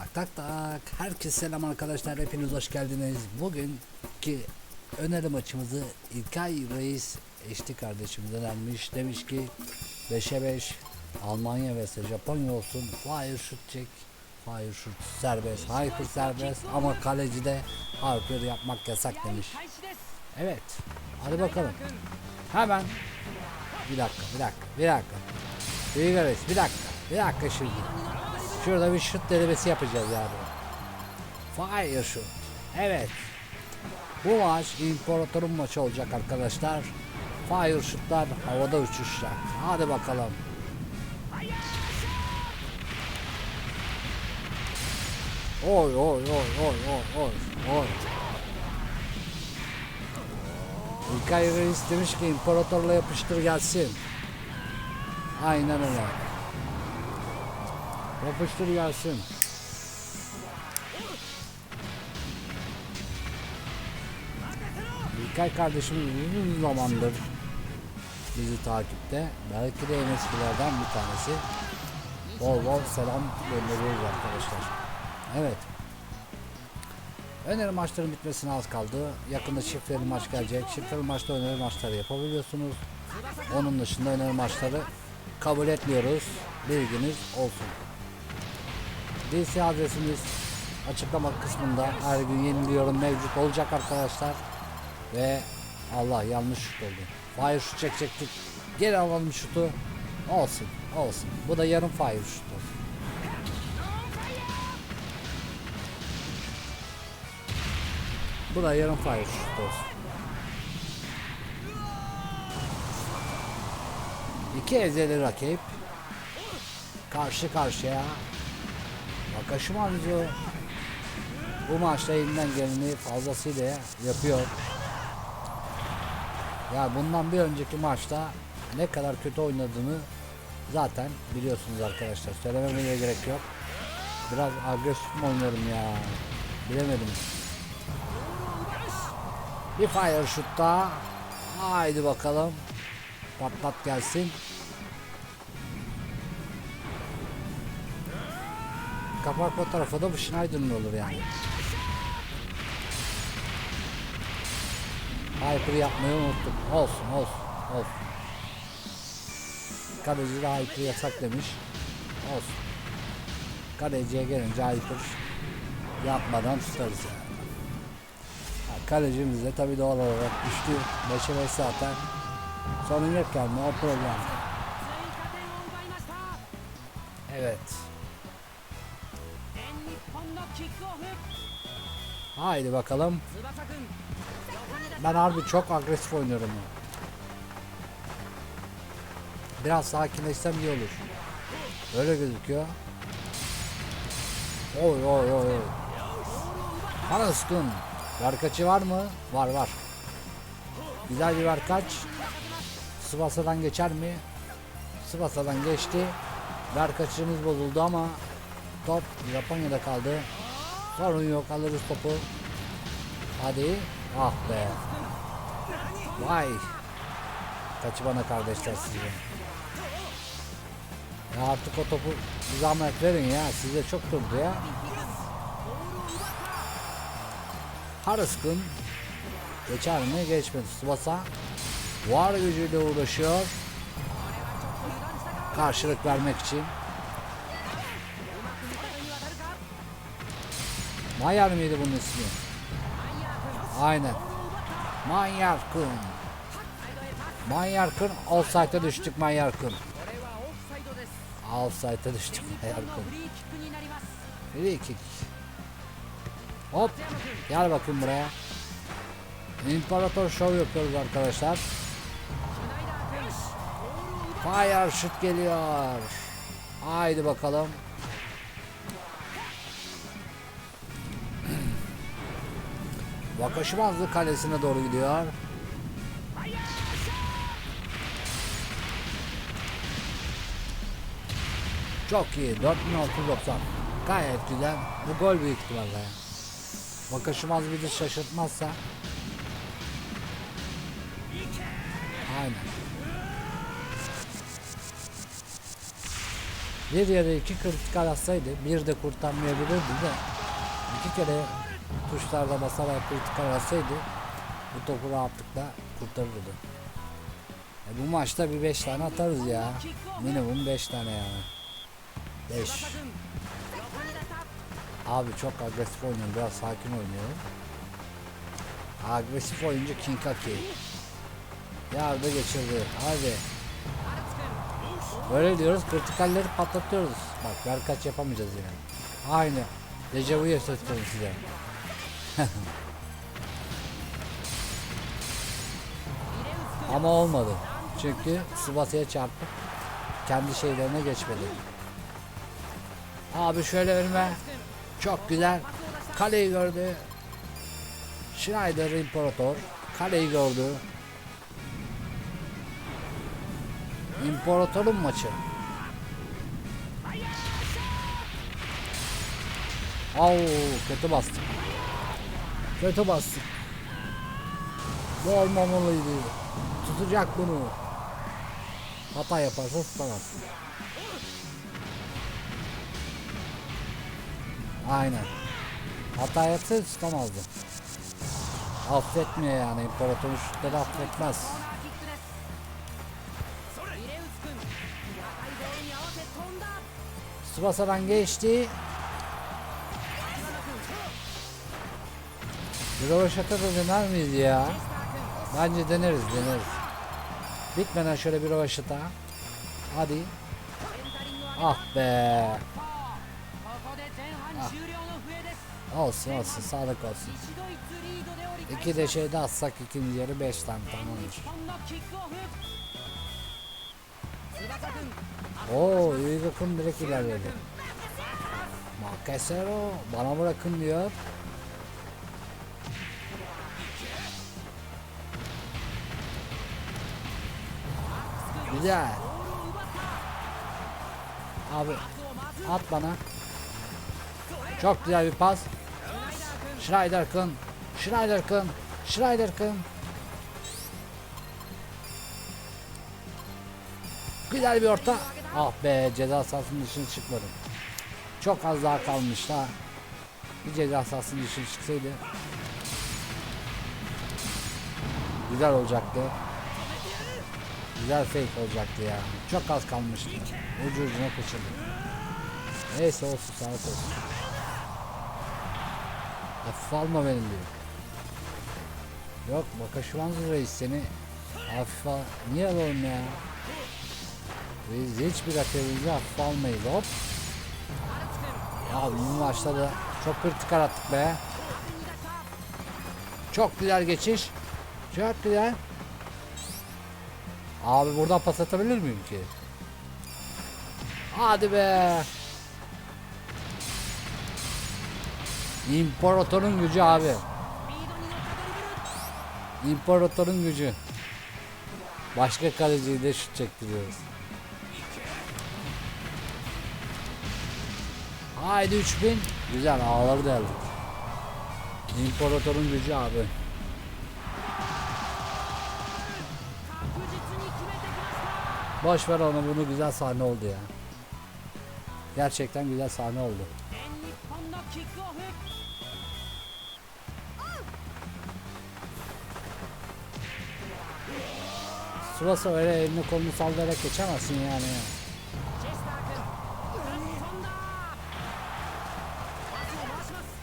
Tak tak tak. Herkese selam arkadaşlar. Hepiniz hoş geldiniz. Bugünkü öneri maçımızı İlkay Reis eşli kardeşimiz önermiş. Demiş ki 5'e 5 Almanya vs Japonya olsun. Fire shoot çek. Fire shoot serbest. Hyper serbest. Ama kalecide Hyper yapmak yasak demiş. Evet. Hadi bakalım. Hemen. Bir dakika, bir dakika, bir dakika. Büyük Reis, bir dakika, bir dakika şimdi. Şurada bir şut denemesi yapacağız yani. Fire shoot. Evet. Bu maç imparatorun maçı olacak arkadaşlar. Fire shootlar havada uçuşacak. Hadi bakalım. Oy oy oy oy oy oy oy. İlkay Reis demiş ki imparatorla yapıştır gelsin. Aynen öyle. Yapıştır gelsin. İlkay kardeşimiz uzun zamandır bizi takipte. Belki de en eskilerden bir tanesi. Bol bol selam gönderiyoruz arkadaşlar. Evet. Öneri maçların bitmesine az kaldı. Yakında çiftleri maç gelecek. Çiftleri maçta öneri maçları yapabiliyorsunuz. Onun dışında öneri maçları kabul etmiyoruz. Bilginiz olsun. DC adresimiz açıklama kısmında her gün yeni bir yorum mevcut olacak arkadaşlar. Ve Allah yanlış şut oldu. Fire şut çekecektik. Geri alalım şutu. Olsun olsun. Bu da yarım fire şut olsun. Bu da yarım fire şut olsun. İki ezeli rakip karşı karşıya Wakashimazu bu maçta elinden geleni fazlasıyla yapıyor. Ya bundan bir önceki maçta ne kadar kötü oynadığını zaten biliyorsunuz arkadaşlar. Söylememe gerek yok. Biraz agresif mi oynuyorum ya? Bilemedim. Bir fire shoot daha. Haydi bakalım. Patlat gelsin. Kapak fotoğrafı da bu Schneider'ın olur yani. Hyper yapmayı unuttuk. Olsun olsun olsun. Kaleci de Hyper yasak demiş. Olsun. Kaleciye gelince Hyper yapmadan tutarız yani. Ha, Kalecimiz de tabi doğal olarak düştü. 5'e 5 zaten. Sorun yok yani o problem. Evet. Haydi bakalım. Ben harbi çok agresif oynuyorum. Biraz sakinleşsem iyi olur. Öyle gözüküyor. Oy oy oy oy. Anasın. Verkaçı var mı? Var var. Güzel bir verkaç. Sıvasa'dan geçer mi? Sıvasa'dan geçti. Verkaçımız bozuldu ama top Japonya'da kaldı. Sorun yok alırız topu. Hadi. Ah be. Vay. Kaçı bana kardeşler size. Ya artık o topu bir zahmet verin ya. Size çok durdu ya. Harıskın. Geçer mi? Geçmedi. Subasa var gücüyle uğraşıyor. Karşılık vermek için. Mayer mıydı bunun ismi? Aynen. Manyarkın. Manyarkın offside'e düştük Manyarkın. Offside'e düştük Manyarkın. Free kick. Hop. Gel bakın buraya. İmparator Show yapıyoruz arkadaşlar. Fire shoot geliyor. Haydi bakalım. Vakashimazlı kalesine doğru gidiyor. Çok iyi. 4690. Gayet güzel. Bu gol büyük ihtimalle. ya. Vakashimaz bizi şaşırtmazsa. Aynen. Bir yere iki kritikal atsaydı bir de kurtarmayabilirdi de iki kere tuşlarda basarak kritikal atsaydı bu topu rahatlıkla kurtarırdı. E bu maçta bir 5 tane atarız ya. Minimum 5 tane yani. 5. Abi çok agresif oynuyorum. Biraz sakin oynuyorum. Agresif oyuncu Kinkaki. Yardı geçirdi. Hadi. Böyle diyoruz. Kritikalleri patlatıyoruz. Bak ver kaç yapamayacağız yani. Aynı. Dejavu yaşatıyoruz size. Ama olmadı. Çünkü Tsubasa'ya çarpıp kendi şeylerine geçmedi. Abi şöyle önüme. Çok güzel. Kaleyi gördü. Schneider İmparator. Kaleyi gördü. İmparatorun maçı. Au kötü bastık. Kötü bastık. Bu olmamalıydı. Tutacak bunu. Hata yaparsa tutamaz. Aynen. Hata yapsa tutamazdı. Affetmiyor yani. İmparatorun şutları affetmez. Tsubasa'dan geçti. Rövaşata da döner miyiz ya? Bence deneriz deneriz. Bitmeden şöyle bir rövaşata. Hadi. Ah be. Ah. Olsun olsun sağlık olsun. İki de şeyde atsak ikinci yarı beş tane tamamdır. Oo Yuigakun direkt ilerledi. Makasero bana bırakın diyor. Güzel. Abi at bana. Çok güzel bir pas. Schneider Kun. Schneider Kun. Schneider Kun. Güzel bir orta. Ah be ceza sahasının dışına çıkmadım. Çok az daha kalmış ha. Bir ceza sahasının dışına çıksaydı. Güzel olacaktı. Güzel fake olacaktı ya. Çok az kalmıştı. Ucu ucuna kaçırdı. Neyse olsun sağlık olsun. Hafife alma benim diyor. Yok Bakışmanız reis seni hafife niye alalım ya? Biz hiçbir rakibimizi hafife almayız hop. Abi bu maçta da çok kritik attık be. Çok güzel geçiş. Çok güzel. Abi buradan pas atabilir miyim ki? Hadi be. İmparatorun gücü abi. İmparatorun gücü. Başka kaleciyi de şut çektiriyoruz. Haydi 3000. Güzel ağları deldik. İmparatorun gücü abi. Boş ver onu bunu güzel sahne oldu ya. Gerçekten güzel sahne oldu. Sulasa öyle elini kolunu sallayarak geçemezsin yani.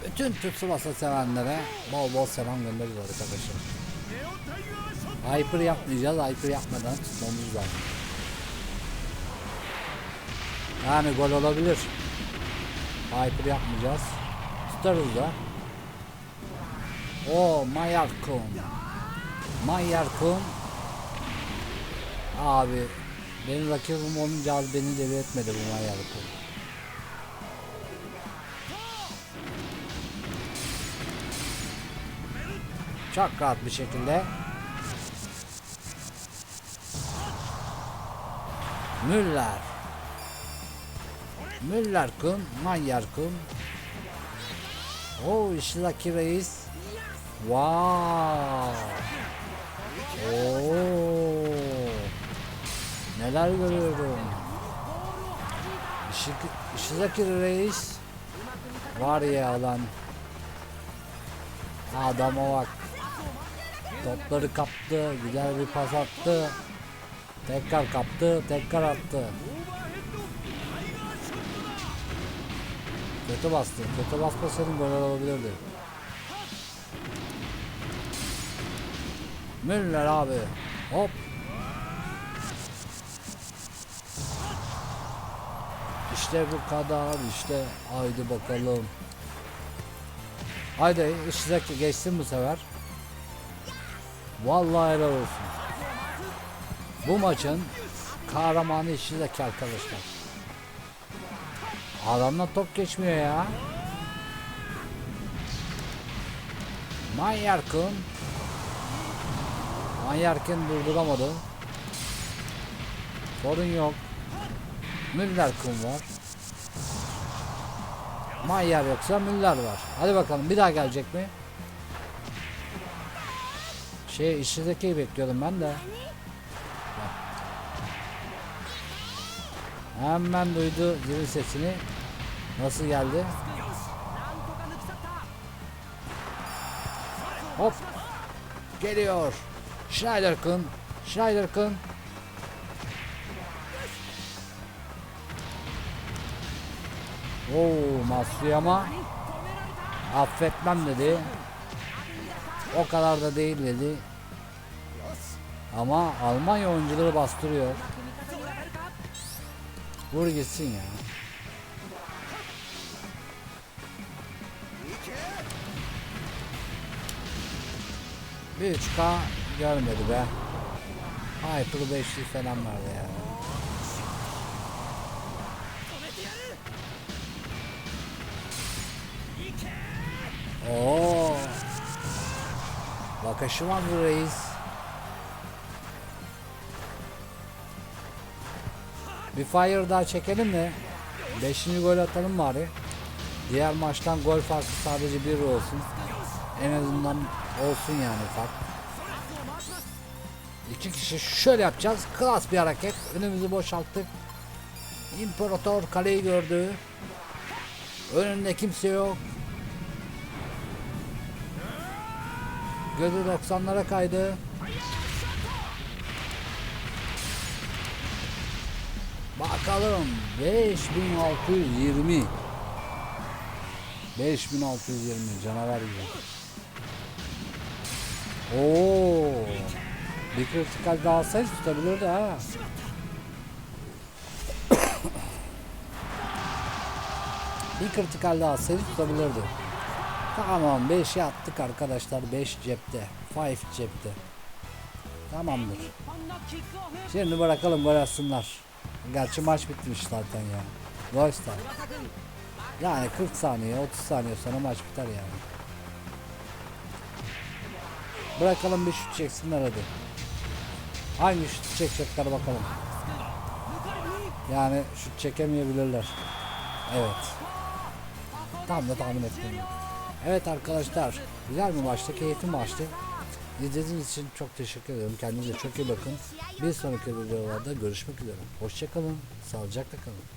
Bütün Türk Sulasa sevenlere bol bol selam gönderiyoruz arkadaşlar. Hyper yapmayacağız. Hyper yapmadan tutmamız lazım. Yani gol olabilir. Hyper yapmayacağız. Tutarız da. O Mayarkun. Mayarkun. Abi benim rakibim olunca abi beni deli etmedi bu Mayarkun. Çok rahat bir şekilde. Müller. Müller kun, Mayer kun. Oo Ishizaki reis. Wow. Oo. Neler görüyorum. Shizaki Reis var ya lan. Adama bak. Topları kaptı, güzel bir pas attı. Tekrar kaptı, tekrar attı. Kötü bastı. Kötü basmasaydın gol olabilirdi. Müller abi. Hop. İşte bu kadar. işte haydi bakalım. Haydi Ishizaki geçsin bu sefer. Vallahi helal olsun. Bu maçın kahramanı Ishizaki arkadaşlar. Adamla top geçmiyor ya. Manyarkın Manyarkın durduramadı. Sorun yok. Müller kum var. Mayer yoksa Müller var. Hadi bakalım bir daha gelecek mi? Şey işçidekiyi bekliyordum ben de. Hemen duydu zilin sesini. Nasıl geldi? Hop. Geliyor. Schneiderkin. Schneiderkin. Oo Matsuyama affetmem dedi. O kadar da değil dedi. Ama Almanya oyuncuları bastırıyor. Vur gitsin ya. 3K görmedi be. Hyper 500 falan vardı ya. Oo. Bakışı var bu reis. Bir fire daha çekelim de 5. gol atalım bari. Diğer maçtan gol farkı sadece bir olsun. En azından olsun yani fark. İki kişi şöyle yapacağız. Klas bir hareket. Önümüzü boşalttık. İmparator kaleyi gördü. Önünde kimse yok. Gözü 90'lara kaydı. Bakalım 5620 5620 canavar gibi. Oo. Bir kritikal daha alsaydı tutabilirdi ha. bir kritikal daha alsaydı tutabilirdi. Tamam 5'e attık arkadaşlar 5 cepte. 5 cepte. Tamamdır. Şimdi bırakalım gol. Gerçi maç bitmiş zaten ya. Dostlar. Yani 40 saniye 30 saniye sonra maç biter yani. Bırakalım bir şut çeksinler hadi. Hangi şut çekecekler bakalım. Yani şut çekemeyebilirler. Evet. Tam da tahmin ettim. Evet arkadaşlar güzel bir maçtı, keyifli maçtı. İzlediğiniz için çok teşekkür ederim. Kendinize çok iyi bakın. Bir sonraki videolarda görüşmek üzere. Hoşçakalın, sağlıcakla kalın.